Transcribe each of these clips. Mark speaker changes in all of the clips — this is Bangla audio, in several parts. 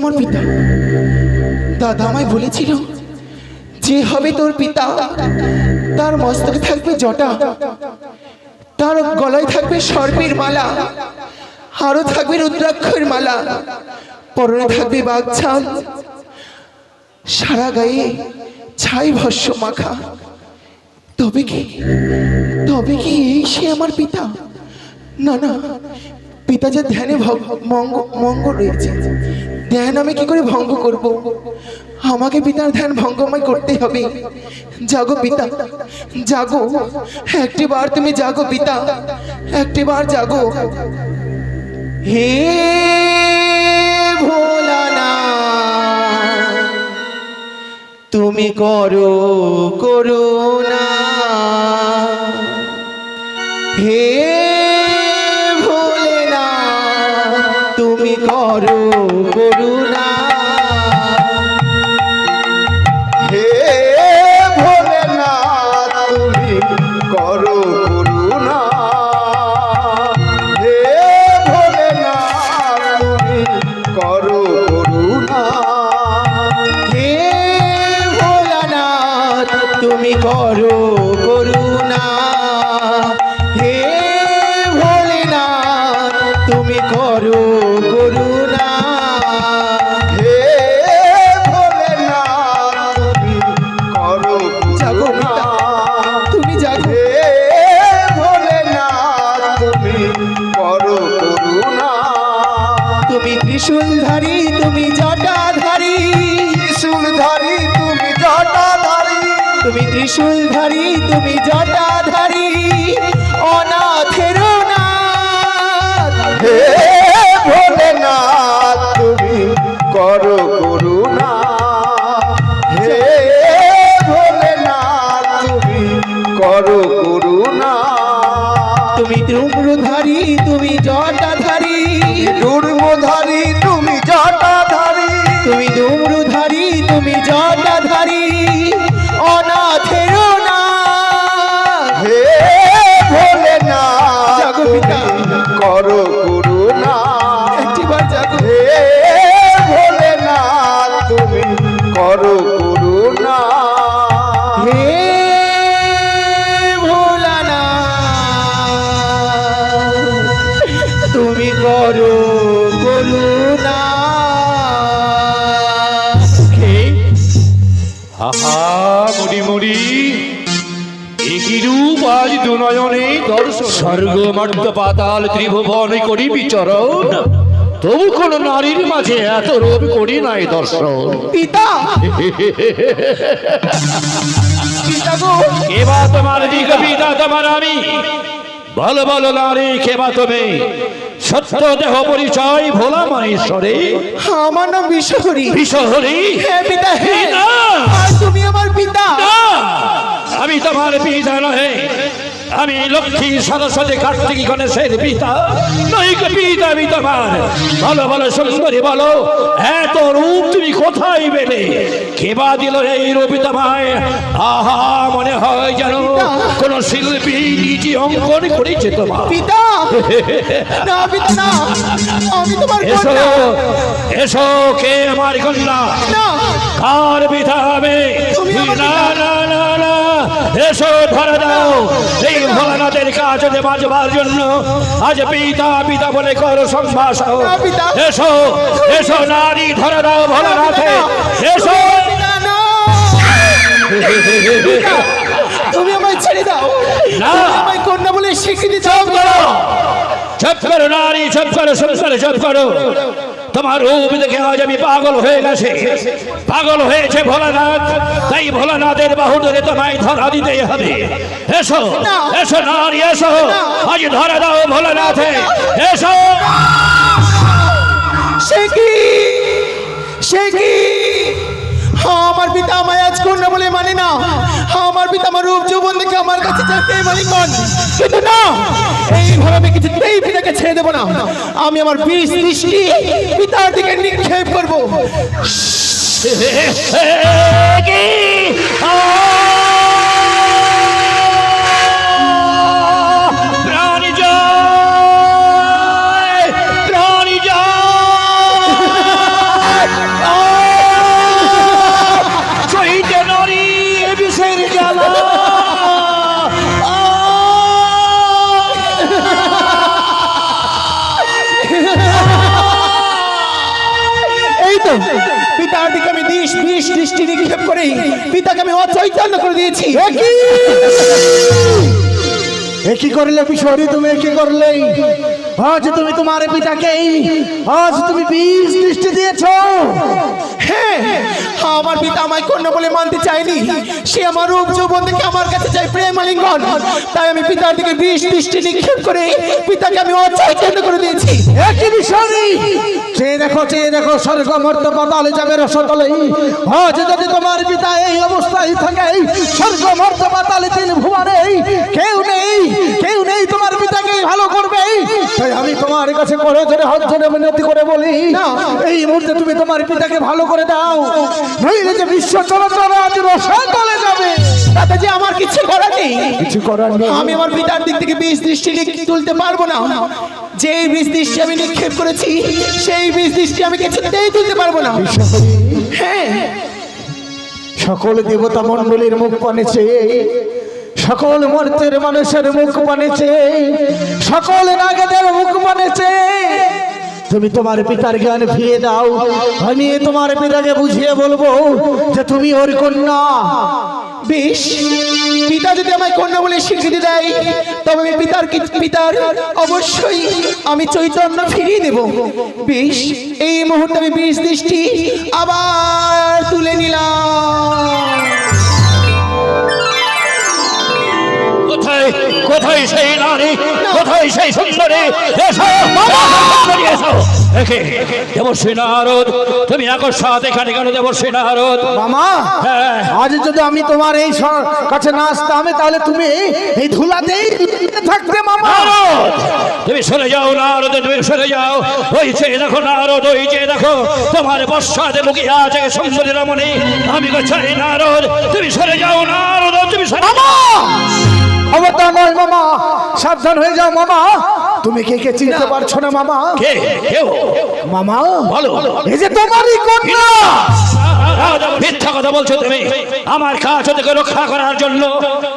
Speaker 1: আমার পিতা। দাদা আমায় বলেছিল, যে হবে তোর পিতা, তার মস্তকে থাকবে জটা, তার গলায় থাকবে সর্পের মালা, আরও থাকবে রুদ্রাক্ষর মালা, পরনে থাকবে বাগছাল সারা গায়ে ছাই ভস্য মাখা। তবে কি তবে কি এই সে আমার পিতা? না না পিতা যে ধ্যানে মঙ্গ রয়েছে। ধ্যান আমি কি করে ভঙ্গ করব? আমাকে পিতার ধ্যান ভঙ্গময় করতে হবে। জাগো পিতা, জাগো। একটি বার তুমি জাগো পিতা, একটি বার জাগো। হে ভোলানা, তুমি করো করো না।
Speaker 2: হে করো তুমি
Speaker 1: জটাধারী অনাথের নাথ।
Speaker 2: হে করো
Speaker 1: একটিবার জাগো।
Speaker 2: হে ভোলেনাথ তুমি করো করুণা
Speaker 1: হে ভোলানা তুমি করো
Speaker 3: দুনয়নে দর্শন। স্বর্গ মর্দ পাতাল ত্রিভুবন করি বিচরণ। তবু কোন নারীর মাঝে এত রূপ করি নাই দর্শন।
Speaker 1: পিতা!
Speaker 3: কেবা তোমার দিগ পিতা তোমার আমি। বল বল নারী কেবা তুমি সত্য দেহ পরিচয় ভোলা মহেশ্বরে।
Speaker 1: আমার নাম বিশ্বহরি। পিতা তুমি আমার পিতা!
Speaker 3: আমি তোমার পিতা নহে। আমি লক্ষ্মী সরস্বতী কার্তিক গণেশের পিতা। নৈক পিতা আমি তোমার। বলো বলো সুন্দরী বলো এত রূপ তুমি কোথায় পেলে? কেবা দিল এই রূপ তোমায়? আহা মনে হয় যেন কোন শিল্পী নিজে অঙ্কন করেছে তোমার।
Speaker 1: পিতা না পিতা আমি তোমার
Speaker 3: এসো এসো কে আমার কন্যা?
Speaker 1: না।
Speaker 3: কার পিতা হবে? না না না না এসো ধরে দাও। এই বাঁচবার জন্য আজ পিতা পিতা বলে করো সম্ভাষণ। এসো এসো নারী ধরে দাও এসো
Speaker 1: পিতা না পিতা, তুমি আমায় ছেড়ে দাও।
Speaker 3: না।
Speaker 1: আমায় কন্যা বলে স্বীকৃতি দাও।
Speaker 3: করো। চুপ করো নারী চুপ করো সংসারে চুপ করো। তোমার রূপ দেখে আজ আমি পাগল হয়ে গেছে। পাগল হয়েছে ভোলানাথ তাই ভোলানাথের বাহু ধরে তোমায় ধরা দিতেই হবে। এসো। এসো নারী এসো। আজ ধরা দাও ভোলানাথে। এসো।
Speaker 1: সে কি? সে কি? আমার পিতা আমায় আজ কন্যা বলে মানে না। আমার পিতা আমার রূপ যৌবন দেখে আমার কাছে চাইতে মালিকন কিন্তু না এইভাবে কিছুতেই দেব না। আমি আমার বিষ দৃষ্টি পিতার দিকে নিক্ষেপ করব।
Speaker 3: Oh জয়
Speaker 1: আমি অচৈতন্য করে দিয়েছি।
Speaker 4: একই কি? করলে কিশোরী তুমি একই কি আজ তুমি তোমার পিতাকে আজ তুমি বিষ দৃষ্টি দিয়েছ।
Speaker 1: হ্যাঁ আমার পিতা আমায় কন্যা বলে মানতে চায়নি। সে আমার রূপ যৌবন দেখে আমার কাছে চাই প্রেম আলিঙ্গন। তাই আমি পিতার দিকে বিষ দৃষ্টি নিক্ষেপ করে পিতাকে আমি অচৈতন্য করে দিয়েছি।
Speaker 4: একই বিষয়। চেয়ে দেখো চেয়ে দেখো স্বর্গ মর্ত পাতালে যাবে রসতলে আজ যদি তোমার পিতা এই অবস্থায় থাকে স্বর্গ মর্ত পাতালে তিন ভুবনে কেউ নেই তোমার পিতাকে ভালো করবে তাই আমি করে হাত ধরে মিনতি করে বলি এই মুহূর্তে তুমি তোমার পিতাকে ভালো করে দাও। নইলে যে বিশ্ব চলাচল আজ রসতলে যাবে।
Speaker 1: তাতে যে আমার কিছু করার নেই।
Speaker 4: কিছু করার নেই।
Speaker 1: আমি আমার পিতার দিক থেকে বিষ দৃষ্টি তুলতে পারব না। যেই বিষ দৃষ্টি আমি নিক্ষেপ করেছি সেই বিষ দৃষ্টি আমি কিছুতেই তুলতে পারব না। হ্যাঁ।
Speaker 4: সকল দেবতা মণ্ডলীর মুখ পানেছে সকল মর্তের মানুষের মুখ মানেছে, সকল নাগেদের মুখ মানেছে। তুমি তোমার পিতার জ্ঞান ফিরিয়ে দাও, আমি তোমার পিতাকে বুঝিয়ে বলব যে তুমি ওর কন্যা।
Speaker 1: বেশ, পিতা যদি আমায় কন্যা বলে স্বীকৃতি দেয়, তবে আমি পিতার পিতার অবশ্যই আমি চৈতন্য ফিরিয়ে দেব। বেশ, এই মুহূর্তে আমি বিষ দৃষ্টি আবার তুলে নিলাম।
Speaker 3: কোথায়? কোথায় সেই নারী? কোথায় সেই সুন্দরী? এসো সুন্দরী এসো। একে দেবশ্রী নারদ তুমি আকস্মাত এখানে কেন দেবশ্রী নারদ?
Speaker 4: মামা
Speaker 3: হ্যাঁ।
Speaker 4: আজ যদি আমি তোমার এই কাছে না আসতাম তাহলে তুমি এই ধুলাতেই থাকতে মামা।
Speaker 3: তুমি সরে যাও নারদ তুমি সরে যাও। ওই যে দেখো নারদ ওই যে দেখো তোমার বর্ষাতে লুকিয়ে আছে সুন্দরী রমণী। আমি চাই নারদ তুমি সরে যাও নারদ তুমি সরে
Speaker 4: খবরদার নয় মামা। সাবধান হয়ে যাও মামা। তুমি কে কে চিনতে পারছ না মামা?
Speaker 3: কে? কেউ
Speaker 4: মামা?
Speaker 3: বলো।
Speaker 4: এই যে তোমারই কন্যা
Speaker 3: মিথ্যা কথা বলছো তুমি। আমার কাজ থেকে রক্ষা করার জন্য।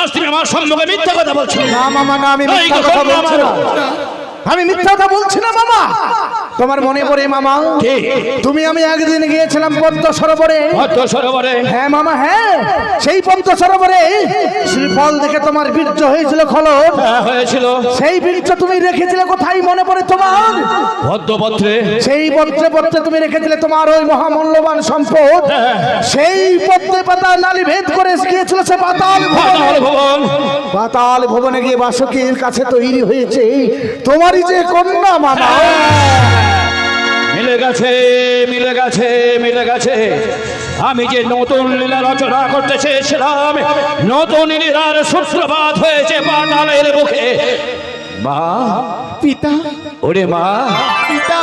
Speaker 3: আজ তুমি আমার সম্মুখে মিথ্যা কথা বলছো।
Speaker 4: না মামা না আমি মিথ্যা কথা বলছি না। আমি মিথ্যা কথা বলছি না মামা। তোমার মনে পড়ে মামা? তুমি আমি একদিন গিয়েছিলাম পদ্ম সরোবরে
Speaker 3: পদ্ম সরোবরে
Speaker 4: হ্যাঁ মামা হ্যাঁ। সেই পদ্ম সরোবরে শ্রীফল দেখে তোমার বীর্য হয়েছিল খলন
Speaker 3: হ্যাঁ, হয়েছিল।
Speaker 4: সেই বীর্য তুমি রেখেছিলে কোথায় মনে পড়ে তোমার?
Speaker 3: পদ্মপত্রে।
Speaker 4: সেই পত্রে পত্রে তুমি রেখেছিলে তোমার ওই মহামূল্যবান সম্পদ। সেই পত্রে পাতা নালি ভেদ করে গিয়েছিল সে পাতাল ভবনে।
Speaker 3: পাতাল ভবন।
Speaker 4: পাতাল ভবনে গিয়ে বাসকের কাছে তৈরি হয়েছে। তোমারই যে কন্যা মামা।
Speaker 3: মিলে গেছে মিলে গেছে মিলে গেছে। আমি যে নতুন লীলা রচনা করতে চেয়েছিলাম নতুন লীলার সূত্রপাত হয়েছে পাতালের মুখে। মা
Speaker 1: পিতা
Speaker 3: ওরে মা
Speaker 1: পিতা।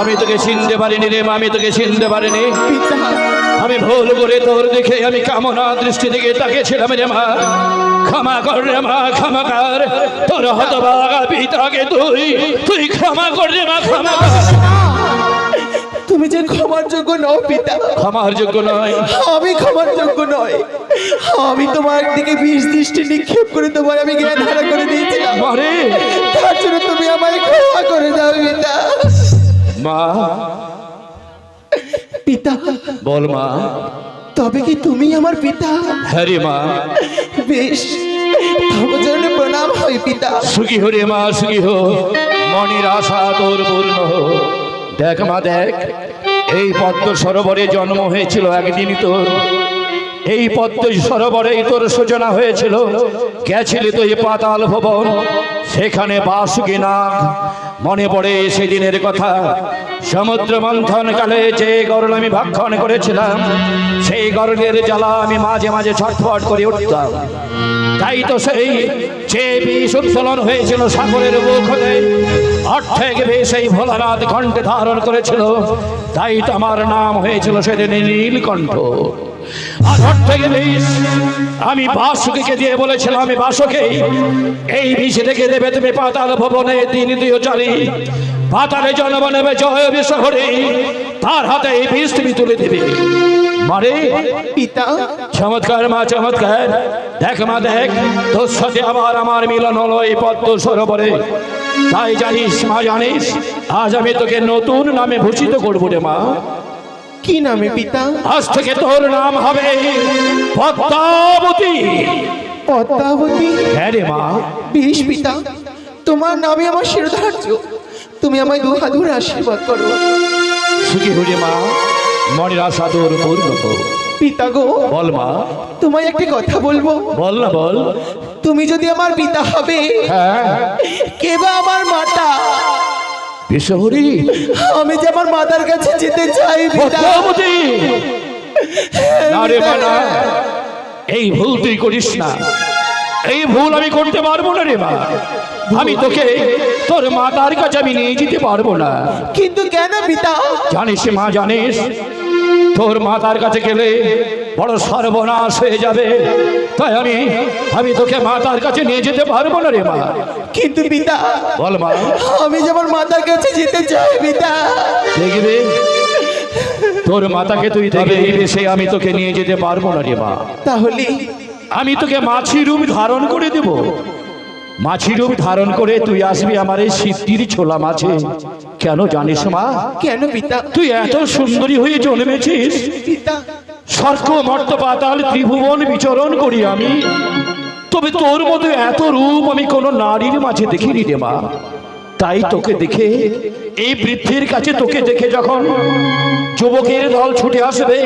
Speaker 3: আমি তোকে চিনতে পারিনি রে মা আমি তোকে চিনতে পারিনি।
Speaker 1: পিতা।
Speaker 3: আমি ভুল করে তোর দেখে আমি কামনা দৃষ্টি থেকে তাকিয়েছিলাম রে মা। ক্ষমা কর রে মা ক্ষমা কর। তোর হতভাগা পিতাকে তুই তুই ক্ষমা কর রে মা ক্ষমা কর।
Speaker 1: তুমি যে ক্ষমার যোগ্য নও পিতা।
Speaker 3: ক্ষমার যোগ্য নয়।
Speaker 1: আমি ক্ষমার যোগ্য নয় আমি তোমার দিকে বিষ দৃষ্টি নিক্ষেপ করে তোমার আমি জ্ঞান হারা করে দিয়েছিলাম। তার জন্য তুমি আমায় ক্ষমা করে দাও পিতা।
Speaker 3: মা!
Speaker 1: পিতা
Speaker 3: বল মা।
Speaker 1: তবে কি তুমি আমার পিতা?
Speaker 3: হ্যারি মা।
Speaker 1: বেশ প্রণাম হয় পিতা।
Speaker 3: সুখী হো রে মা সুখী হো। মনির আশা তোর পূর্ণ হো। দেখ মা দেখ এই পদ্ম সরোবরে জন্ম হয়েছিল একদিনই তোর। এই পদ্ম সরোবরেই তোর সূচনা হয়েছিল। গেছিলি তুই পাতাল ভবন। সেখানে বাসুকি নাগ, মনে পড়ে সেদিনের কথা। সমুদ্র মন্থন কালে যে গরল আমি ভক্ষণ করেছিলাম, সেই গরলের জ্বালা আমি মাঝে মাঝে ছটফট করে উঠতাম। তাই তো সেই যে বিষ উত্তোলন হয়েছিল সাগরের মুখ অর্ধেক সেই ভোলানাথ কণ্ঠে ধারণ করেছিল। তাই তো আমার নাম হয়েছিল সেদিন নীলকণ্ঠ। আর অর্ধেক বিষ আমি বাসুকে দিয়ে বলেছিলাম আমি বাসকে এই বিষ রেখে দেবে তুমি পাতাল ভবনে তিন দুই চারি পাতালে জন্ম নেবে জয় বিশ্বহরে তার হাতে এই বিষ তুমি তুলে দেবে। মারে
Speaker 1: পিতা।
Speaker 3: চমৎকার মা চমৎকার। দেখ মা দেখ তোর সাথে আবার আমার মিলন হলো এই পদ্ম সরোবরে। তাই জানিস মা জানিস আজ আমি তোকে নতুন নামে ভূষিত করব রে মা।
Speaker 1: কি নামে পিতা?
Speaker 3: আজ থেকে তোর নাম হবে পদ্মাবতী।
Speaker 1: পদ্মাবতী?
Speaker 3: হ্যাঁ রে মা।
Speaker 1: বেশ পিতা তোমার নামে আমার শিরোধার্য। তুমি আমায় দু হাত ধরে আশীর্বাদ করো।
Speaker 3: সুখী হরে মা মনের আশা তোর পূর্ণ।
Speaker 1: পিতা গো
Speaker 3: বল মা।
Speaker 1: তোমায় একটি কথা বলব।
Speaker 3: বল না বল।
Speaker 1: তুমি যদি আমার পিতা হবে
Speaker 3: হ্যাঁ।
Speaker 1: কে বা আমার মাতা?
Speaker 3: বিশ্বহরি
Speaker 1: আমি যে আমার মাতার কাছে যেতে চাই পিতা
Speaker 3: পদ্মাবতী। না রে মা না এই ভুল তুই করিস না। এই ভুল আমি করতে পারব না রে মা আমি তোকে তোর মাতার কাছে আমি নিয়ে যেতে পারব না।
Speaker 1: কিন্তু কেন পিতা
Speaker 3: জানিস মা জানিস তোর মাতার কাছে গেলে বড় সর্বনাশ হয়ে যাবে। তাই আমি আমি তোকে মাতার কাছে নিয়ে যেতে পারব না রে মা।
Speaker 1: কিন্তু পিতা
Speaker 3: বল মা।
Speaker 1: আমি যেমন মাতার কাছে যেতে চাই পিতা।
Speaker 3: দেখবে? তোর মাতাকে তুই দেখে সে আমি তোকে নিয়ে যেতে পারব না রে মা।
Speaker 1: তাহলে?
Speaker 3: আমি তোকে মাছি রূপ ধারণ করে দেব। মাছি রূপ ধারণ করে তুই আসবি আমার এই সিদ্ধির ছোলা মাছে। কেন জানিস মা?
Speaker 1: কেন পিতা?
Speaker 3: তুই এত সুন্দরী হয়ে জন্মেছিস।
Speaker 1: পিতা
Speaker 3: স্বর্গ মর্ত পাতাল ত্রিভুবন বিচরণ করি আমি। তবে তোর মতো এত রূপ আমি কোনো নারীর মাঝে দেখিনি রে মা। তাই তোকে দেখে, এই বৃদ্ধির কাছে তোকে দেখে যখন যুবকের দল ছুটে আসবে,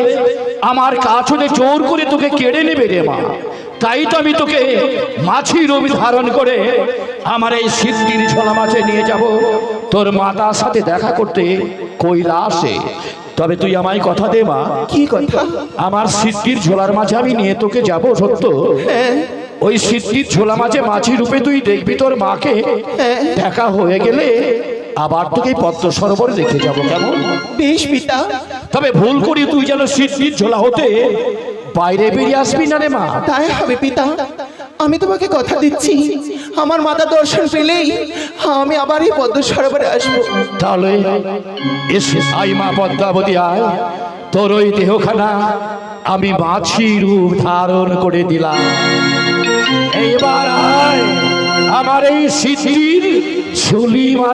Speaker 3: আমার কাছ হতে জোর করে তোকে কেড়ে নেবে রে মা। তাই তো আমি তোকে মাছি রূপ ধারণ করে আমার এই সিদ্ধির ঝোলা মাছে নিয়ে যাব। তোর মাতার সাথে দেখা করতে কৈলাসে তবে তুই আমায় কথা দে মা।
Speaker 1: কি কথা?
Speaker 3: আমার সিদ্ধির ঝোলার মাঝে আমি নিয়ে তোকে যাব সত্য?
Speaker 1: হ্যাঁ।
Speaker 3: ওই সিদ্ধির ঝোলা মাঝে মাছি রূপে তুই দেখবি তোর মাকে।
Speaker 1: হ্যাঁ।
Speaker 3: দেখা হয়ে গেলে আবার তোকে পদ্ম সরোবর রেখে যাব কেমন?
Speaker 1: বেশ পিতা।
Speaker 3: তবে ভুল করি তুই যেন সিদ্ধির ঝোলা হতে বাইরে বেরিয়ে আসবি না রে মা।
Speaker 1: তাই হবে পিতা। আমি তোমাকে কথা দিচ্ছি। আমার মাতা দর্শন পেলেই আমি আবার এই পদ্ম সরোবরে আসব।
Speaker 3: তাহলে এসে আই মা পদ্মাবতী আয়। তোর ওই দেহখানা আমি মাছি রূপ ধারণ করে দিলাম। এইবার আয় আমার এই সিদ্ধির ছুলি